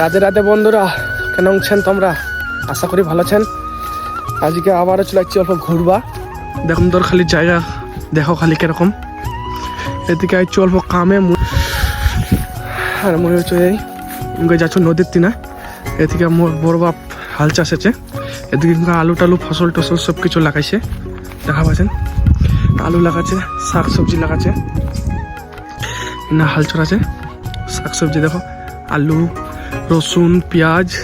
রাতে রাধে বন্ধুরা কেন আছেন তোমরা? আশা করি ভালো আছেন। আজকে আবারও চলে যাচ্ছি অল্প ঘুরবা। দেখুন তোর খালি জায়গা, দেখো খালি কীরকম। এদিকে আইছি অল্প কামে আর মনে হচ্ছে এই যাচ্ছ নদীর তিনা এদিকে মোর বড় বাপ হাল চাষ আছে। এদিকে আলু টালু, ফসল টসল সব কিছু লাগাইছে। দেখা পাচ্ছেন? আলু লাগাচ্ছে, শাক সবজি লাগাচ্ছে। না, হাল চড়াচ্ছে। শাক সবজি দেখো, আলু রসুন, পেঁয়াজ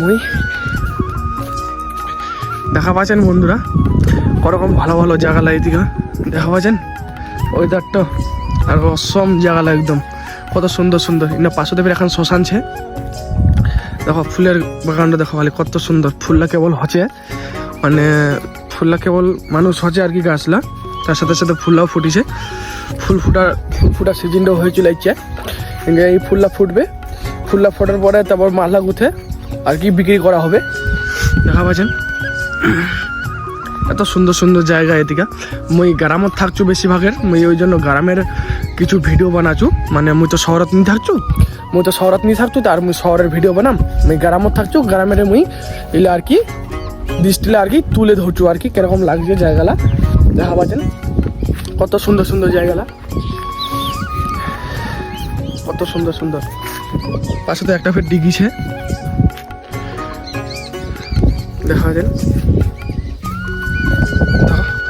মুই দেখা। পাচ্ছেন বন্ধুরা? ওরকম ভালো ভালো জায়গা লাগে এদিকে। দেখা পাচ্ছেন? ওয়েদারটা আর অসম জায়গা একদম। কত সুন্দর সুন্দর। এখানে পাশে দেবের এখন শ্মশান ছে। দেখো, ফুলের বাগানটা দেখো খালি, কত সুন্দর। ফুলটা কেবল হচ্ছে। মানে ফুলটা কেবল মানুষ হচ্ছে আর কি গাছলা। তার সাথে সাথে ফুলটাও ফুটিছে। ফুল ফুটার ফুল ফুটার সিজনটাও চলে যাচ্ছে এই ফুলটা ফুটবে। ফুলটা ফোটার পরে তারপর মালা গুঁথে আর কি বিক্রি করা হবে। দেখা পাচ্ছেন? এত সুন্দর সুন্দর জায়গা এদিকে। মুই গ্রামত থাকছু বেশিরভাগের। মুই ওই জন্য গ্রামের কিছু ভিডিও বানাচু মানে মুই তো শহরত নিয়ে থাকছু। মুই তো শহরত নি থাকছু, তার মুই শহরের ভিডিও বানাম। মুই গ্রামত থাকছু, গ্রামের মুই এলে আর কি, দৃষ্টিলে আর কি তুলে ধরছু। আর কি কীরকম লাগছে জায়গালা। দেখা পাচ্ছেন? কত সুন্দর সুন্দর জায়গাটা কত সুন্দর সুন্দর। পাশে তো একটা ফের ডিগিছে। দেখা যায়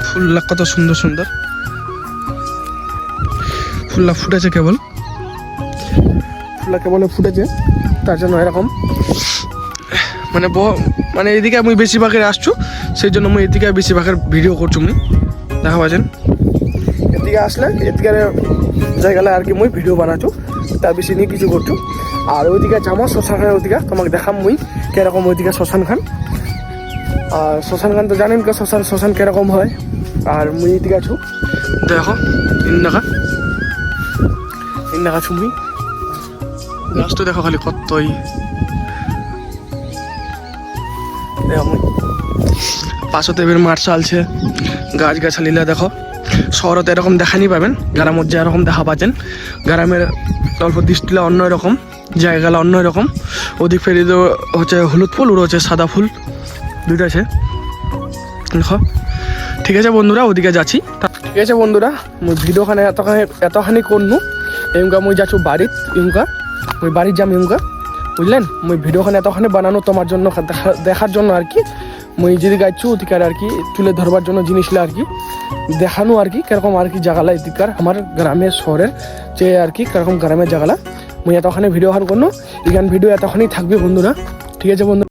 ফুললা কত সুন্দর সুন্দর। ফুললা ফুটেছে কেবল। ফুললা কেবল ফুটেছে তার জন্য এরকম। মানে ব- মানে এদিকে আমি বেশিরভাগের আসছো সেই জন্য আমি এদিকে বেশিরভাগের ভিডিও করছু দেখা পাচ্ছেন? এদিকে আসলে এদিকে জায়গায় আর কি মুই ভিডিও বানাচ্ছু তার বেশি নিয়ে কিছু করছু। আর ওইদিকে যাব শ্মশান খানের ওইদিকে, তোমাকে দেখাম মুই, কীরকম ওইদিকে শ্মশান খান। আর শ্মশান খান তো জানেন কে, শ্মশান শ্মশান কীরকম হয়। আর মুই এদিকে আছু, দেখো তিন টাকা তিন টাকা ছু মুই। গাছটা দেখো খালি কতই। দেখো মুই। পাশতে এবার মাঠ চালছে, গাছ গাছালিলা দেখো। শহরতে এরকম দেখানি পাবেন, গ্রামের যে এরকম দেখা পাচ্ছেন। গ্রামের অল্প দৃষ্টিলা অন্য রকম জায়গালা অন্য রকম ওদিক ফেরি হচ্ছে হলুদ ফুল ওর হচ্ছে সাদা ফুল, দুইটা আছে। দেখো। ঠিক আছে বন্ধুরা, ওদিকে যাচ্ছি। ঠিক আছে বন্ধুরা, মুই ভিডিওখানে এতখানি এতখানি করনু। এমকা মুই যাচ্ছু বাড়িত, ইমকা। মুই বাড়ির যাম ইমকা। বুঝলেন? মুই ভিডিওখানে এতখানি বানানো তোমার জন্য, দেখা- দেখার জন্য আর কি। মুই যদি গাইছু ওদিকার আর কি, তুলে ধরবার জন্য জিনিসগুলো আর কি, দেখানো আর কি, কেরকম আর কি জাগালা এদিকার আমার গ্রামের শহরের যে আর কি কেরকম গ্রামের জাগালা, মুই এতখানি ভিডিও হার করল এখান ভিডিও এতখানি থাকবে বন্ধুরা। ঠিক আছে বন্ধু